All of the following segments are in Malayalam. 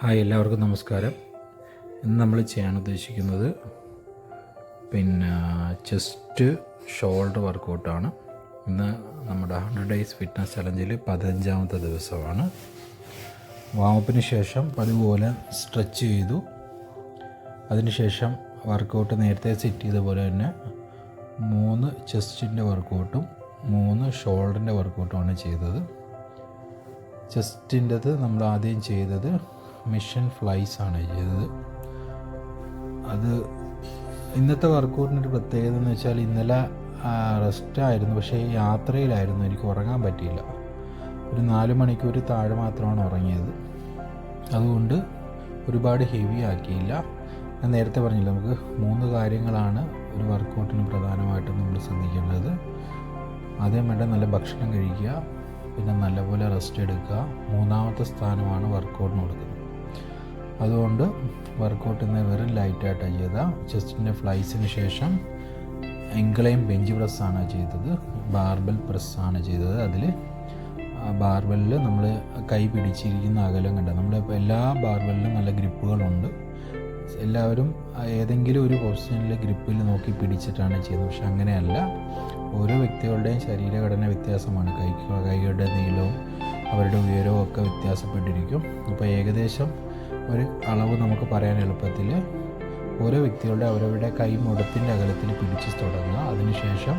ഹായ് എല്ലാവർക്കും നമസ്കാരം. ഇന്ന് നമ്മൾ ചെയ്യാൻ ഉദ്ദേശിക്കുന്നത് പിന്നെ ചെസ്റ്റ് ഷോൾഡർ വർക്കൗട്ടാണ് ഇന്ന് നമ്മുടെ ഹൺഡ്രഡ് ഡേയ്സ് ഫിറ്റ്നസ് ചലഞ്ചിൽ പതിനഞ്ചാമത്തെ ദിവസമാണ്. വാമപ്പിന് ശേഷം പതിപോലെ സ്ട്രെച്ച് ചെയ്തു. അതിനുശേഷം വർക്കൗട്ട് നേരത്തെ സെറ്റ് ചെയ്ത പോലെ തന്നെ മൂന്ന് ചെസ്റ്റിന്റെ വർക്കൗട്ടും മൂന്ന് ഷോൾഡറിന്റെ വർക്കൗട്ടുമാണ് ചെയ്തത്. ചെസ്റ്റിന്റെത് നമ്മൾ ആദ്യം ചെയ്തത് മിഷൻ ഫ്ലൈസ് ആണ് ചെയ്തത് അത് ഇന്നത്തെ വർക്കൗട്ടിനൊരു പ്രത്യേകത എന്ന് വെച്ചാൽ ഇന്നലെ റെസ്റ്റ് ആയിരുന്നു. പക്ഷേ യാത്രയിലായിരുന്നു. എനിക്ക് ഉറങ്ങാൻ പറ്റിയില്ല. ഒരു നാല് മണിക്കൂർ താഴെ മാത്രമാണ് ഉറങ്ങിയത്. അതുകൊണ്ട് ഒരുപാട് ഹെവി ആക്കിയില്ല. ഞാൻ നേരത്തെ പറഞ്ഞില്ല നമുക്ക് മൂന്ന് കാര്യങ്ങളാണ് ഒരു വർക്കൗട്ടിന് പ്രധാനമായിട്ടും നമ്മൾ ശ്രദ്ധിക്കേണ്ടത്. ആദ്യം വേണ്ട നല്ല ഭക്ഷണം കഴിക്കുക. പിന്നെ നല്ലപോലെ റെസ്റ്റ് എടുക്കുക. മൂന്നാമത്തെ സ്ഥാനമാണ് വർക്കൗട്ടിന് കൊടുക്കുന്നത്. അതുകൊണ്ട് വർക്കൗട്ട് ഇന്ന് വെറും ലൈറ്റായിട്ടാണ് ചെയ്ത ചെസ്റ്റിന്റെ ഫ്ലൈസിന് ശേഷം എങ്കിളെയും ബെഞ്ച് പ്രസ്സാണ് ചെയ്തത്. ബാർബൽ പ്രസ്സാണ് ചെയ്തത്. അതിൽ ബാർബലിൽ നമ്മൾ കൈ പിടിച്ചിരിക്കുന്ന അകലം കണ്ട? നമ്മൾ എല്ലാ ബാർബലിലും നല്ല ഗ്രിപ്പുകളുണ്ട്. എല്ലാവരും ഏതെങ്കിലും ഒരു പൊസിഷനിൽ ഗ്രിപ്പിൽ നോക്കി പിടിച്ചിട്ടാണ് ചെയ്യുന്നത്. പക്ഷെ അങ്ങനെയല്ല. ഓരോ വ്യക്തികളുടെയും ശരീരഘടന വ്യത്യാസമാണ്. കൈ കൈകളുടെ നീളവും അവരുടെ ഉയരവും ഒക്കെ വ്യത്യാസപ്പെട്ടിരിക്കും. അപ്പോൾ ഏകദേശം ഒരു അളവ് നമുക്ക് പറയാൻ എളുപ്പത്തിൽ ഓരോ വ്യക്തികളുടെ അവരവരുടെ കൈ മുടത്തിന്റെ അകലത്തിൽ പിടിച്ച് തുടങ്ങുക. അതിനുശേഷം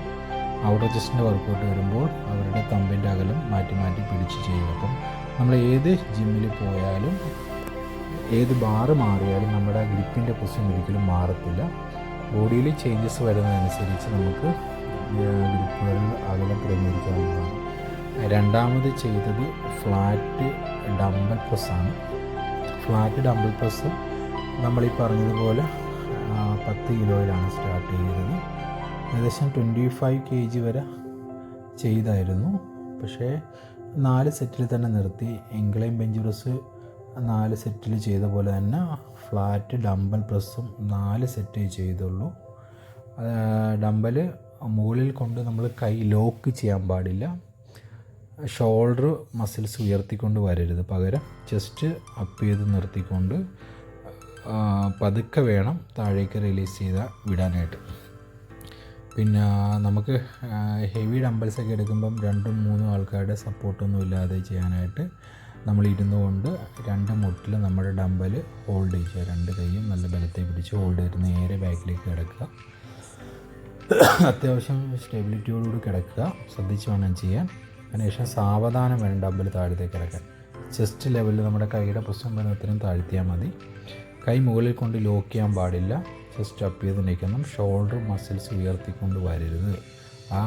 ഔട്ടർ ചെസ്റ്റിന്റെ വർക്കൗട്ട് വരുമ്പോൾ അവരുടെ തമ്പിന്റെ അകലം മാറ്റി മാറ്റി പിടിച്ച് ചെയ്യുക. അപ്പം നമ്മൾ ഏത് ജിമ്മിൽ പോയാലും ഏത് ബാറ് മാറിയാലും നമ്മുടെ ഗ്രിപ്പിന്റെ പൊസിഷൻ ഒരിക്കലും മാറത്തില്ല. ബോഡിയിൽ ചേഞ്ചസ് വരുന്നതനുസരിച്ച് നമുക്ക് ഗ്രിപ്പുകളിൽ അകലം ക്രമീകരിക്കാവുന്നതാണ്. രണ്ടാമത് ചെയ്തത് ഫ്ലാറ്റ് ഡമ്പൽ പ്രസ്സാണ് ഫ്ലാറ്റ് ഡബിൾ പ്രസ്. നമ്മൾ ഈ പറഞ്ഞതുപോലെ പത്ത് കിലോയിലാണ് സ്റ്റാർട്ട് ചെയ്തത്. ഏകദേശം ട്വന്റി ഫൈവ് കെ ജി വരെ ചെയ്തായിരുന്നു. പക്ഷേ നാല് സെറ്റിൽ തന്നെ നിർത്തി. എങ്കിളയും ബെഞ്ച് പ്രസ് നാല് സെറ്റിൽ ചെയ്ത പോലെ തന്നെ ഫ്ലാറ്റ് ഡംബൽ പ്രസ്സും നാല് സെറ്റ് ചെയ്തുള്ളൂ. ഡംബൽ മുകളിൽ കൊണ്ട് നമ്മൾ കൈ ലോക്ക് ചെയ്യാൻ പാടില്ല. ഷോൾഡർ മസിൽസ് ഉയർത്തിക്കൊണ്ട് വരരുത്. പകരം ചെസ്റ്റ് അപ്പ് ചെയ്ത് നിർത്തിക്കൊണ്ട് പതുക്കെ വേണം താഴേക്ക് റിലീസ് ചെയ്ത വിടാനായിട്ട്. പിന്നെ നമുക്ക് ഹെവി ഡമ്പൽസൊക്കെ എടുക്കുമ്പം രണ്ടും മൂന്നും ആൾക്കാരുടെ സപ്പോർട്ടൊന്നും ഇല്ലാതെ ചെയ്യാനായിട്ട് നമ്മൾ ഇരുന്നു കൊണ്ട് രണ്ട് മുട്ടിൽ നമ്മുടെ ഡമ്പൽ ഹോൾഡ് ചെയ്യുക. രണ്ട് കൈയും നല്ല ബലത്തെ പിടിച്ച് ഹോൾഡ് ചെയ്ത് നേരെ ബാക്കിലേക്ക് കിടക്കുക. അത്യാവശ്യം സ്റ്റെബിലിറ്റിയോടുകൂടി കിടക്കുക. ശ്രദ്ധിച്ച് വേണം ചെയ്യാൻ. അതിനുശേഷം സാവധാനം വേണം ഡബിൾ താഴത്തേക്ക് ഇറക്കാൻ. ചെസ്റ്റ് ലെവലിൽ നമ്മുടെ കൈയുടെ പുസ്തകം താഴ്ത്തിയാൽ മതി. കൈ മുകളിൽ കൊണ്ട് ലോക്ക് ചെയ്യാൻ പാടില്ല. ചെസ്റ്റ് അപ്പ് ചെയ്ത് നിൽക്കണം. ഷോൾഡർ മസിൽസ് ഉയർത്തിക്കൊണ്ട് വരരുത്. ആ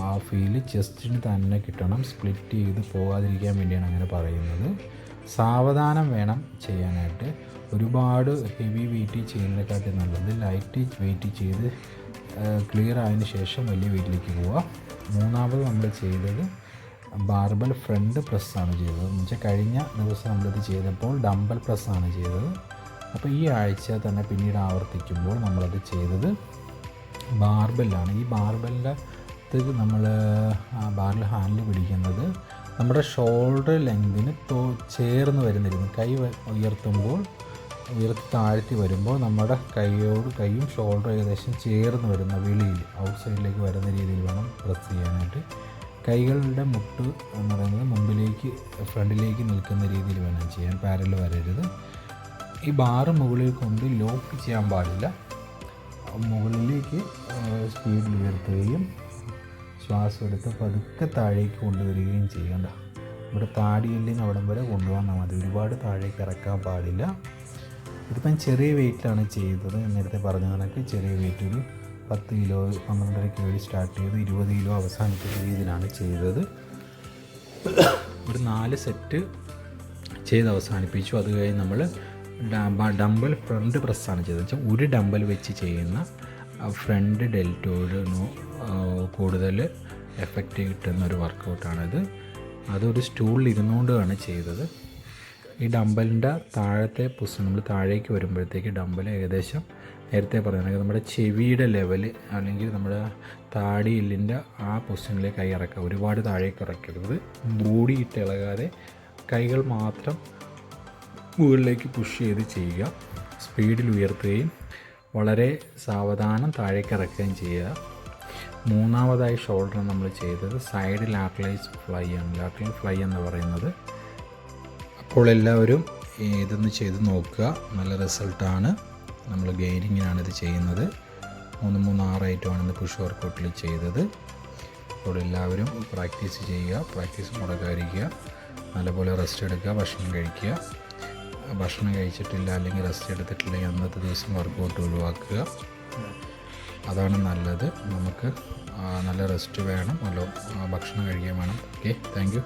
ആ ഫീൽ ചെസ്റ്റിന് തന്നെ കിട്ടണം. സ്പ്ലിറ്റ് ചെയ്ത് പോകാതിരിക്കാൻ വേണ്ടിയാണ് അങ്ങനെ പറയുന്നത്. സാവധാനം വേണം ചെയ്യാനായിട്ട്. ഒരുപാട് ഹെവി വെയിറ്റ് ചെയ്യുന്നതിനെക്കാട്ടി നല്ലത് ലൈറ്റ് വെയിറ്റ് ചെയ്ത് ക്ലിയർ ആയതിനു ശേഷം വലിയ വെയിറ്റിലേക്ക് പോവുക മൂന്നാമത് നമ്മൾ ചെയ്തത് ബാർബൽ ഫ്രണ്ട് പ്രസ്സാണ് ചെയ്തത്. എന്ന് വെച്ചാൽ കഴിഞ്ഞ ദിവസം നമ്മളിത് ചെയ്തപ്പോൾ ഡമ്പൽ പ്രസ്സാണ് ചെയ്തത്. അപ്പോൾ ഈ ആഴ്ച തന്നെ പിന്നീട് ആവർത്തിക്കുമ്പോൾ നമ്മളത് ചെയ്തത് ബാർബെല്ലാണ്. ഈ ബാർബലിന്റെ നമ്മൾ ബാറിൽ ഹാൻഡിൽ പിടിക്കുന്നത് നമ്മുടെ ഷോൾഡർ ലെങ്തിന് തോ ചേർന്ന് വരുന്നിരുന്നു കൈ ഉയർത്തുമ്പോൾ ഉയർത്തി താഴ്ത്തി വരുമ്പോൾ നമ്മുടെ കൈയോട് കൈയും ഷോൾഡർ ഏകദേശം ചേർന്ന് വരുന്ന വെളിയിൽ ഔട്ട് സൈഡിലേക്ക് വരുന്ന രീതിയിൽ വേണം പ്രസ് ചെയ്യാനായിട്ട്. കൈകളുടെ മുട്ട് എന്ന് പറയുന്നത് മുമ്പിലേക്ക് ഫ്രണ്ടിലേക്ക് നിൽക്കുന്ന രീതിയിൽ വേണം ചെയ്യാൻ. പാരൽ വരരുത്. ഈ ബാറ് മുകളിൽ കൊണ്ട് ലോക്ക് ചെയ്യാൻ പാടില്ല. മുകളിലേക്ക് സ്പീഡിൽ ഉയർത്തുകയും ശ്വാസം എടുത്ത് പതുക്കെ താഴേക്ക് കൊണ്ടുവരികയും ചെയ്യേണ്ട. ഇവിടെ താടിയില്ലെങ്കിൽ അവിടം വരെ കൊണ്ടുവന്നാൽ മതി ഒരുപാട് താഴേക്ക് ഇറക്കാൻ പാടില്ല. ഇതിപ്പം ചെറിയ വെയിറ്റിലാണ് ചെയ്തത്. നേരത്തെ പറഞ്ഞ കണക്ക് ചെറിയ വെയിറ്റ് ഒരു പത്ത് കിലോ പന്ത്രണ്ടര കിലോയിൽ സ്റ്റാർട്ട് ചെയ്ത് ഇരുപത് കിലോ അവസാനിക്കുന്ന രീതിയിലാണ് ചെയ്തത്. ഒരു നാല് സെറ്റ് ചെയ്ത് അവസാനിപ്പിച്ചു. അത് കഴിഞ്ഞ് നമ്മൾ ഡംബൽ ഫ്രണ്ട് പ്രസ്സാണ് ചെയ്തത്. വെച്ചാൽ ഒരു ഡംബൽ വെച്ച് ചെയ്യുന്ന ഫ്രണ്ട് ഡെൽറ്റോയിഡിനോ കൂടുതൽ എഫക്റ്റ് കിട്ടുന്ന ഒരു വർക്കൗട്ടാണിത് അതൊരു സ്റ്റൂളിൽ ഇരുന്നുകൊണ്ടാണ് ചെയ്തത്. ഈ ഡംബലിന്റെ താഴത്തെ പുസ്തകം നമ്മൾ താഴേക്ക് വരുമ്പോഴത്തേക്ക് ഡംബൽ ഏകദേശം നേരത്തെ പറഞ്ഞ നമ്മുടെ ചെവിയുടെ ലെവൽ അല്ലെങ്കിൽ നമ്മുടെ താടി എല്ലിന്റെ ആ പൊസിഷനിലേക്ക് കൈ ഇറക്കുക. ഒരുപാട് താഴേക്ക് ഇറക്കരുത്. ബോഡി ഇട്ട് ഇളകാതെ കൈകൾ മാത്രം മുകളിലേക്ക് പുഷ് ചെയ്ത് ചെയ്യുക. സ്പീഡിൽ ഉയർത്തുകയും വളരെ സാവധാനം താഴേക്ക് ഇറക്കുകയും ചെയ്യുക. മൂന്നാമതായി ഷോൾഡർ നമ്മൾ ചെയ്തത് സൈഡ് ലാറ്ററൈസ് ഫ്ലൈ ആണ്. ലാറ്ററൽ ഫ്ലൈ എന്ന് പറയുന്നത് അപ്പോൾ എല്ലാവരും ഇതൊന്ന് ചെയ്ത് നോക്കുക. നല്ല റിസൾട്ടാണ് നമ്മൾ ഗെയിനിങ്ങിനാണ് ഇത് ചെയ്യുന്നത്. മൂന്ന് മൂന്ന് ആറായിട്ടുമാണ് ഇന്ന് പുഷ് വർക്കൗട്ടിൽ ചെയ്തത്. അപ്പോൾ എല്ലാവരും പ്രാക്ടീസ് ചെയ്യുക പ്രാക്ടീസ് മുടക്കാതിരിക്കുക നല്ലപോലെ റെസ്റ്റ് എടുക്കുക ഭക്ഷണം കഴിക്കുക. ഭക്ഷണം കഴിച്ചിട്ടില്ല അല്ലെങ്കിൽ റെസ്റ്റ് എടുത്തിട്ടില്ലെങ്കിൽ അന്നത്തെ ദിവസം വർക്കൗട്ട് ഒഴിവാക്കുക. അതാണ് നല്ലത്. നമുക്ക് നല്ല റെസ്റ്റ് വേണം നല്ല ഭക്ഷണം കഴിക്കാൻ വേണം. Okay thank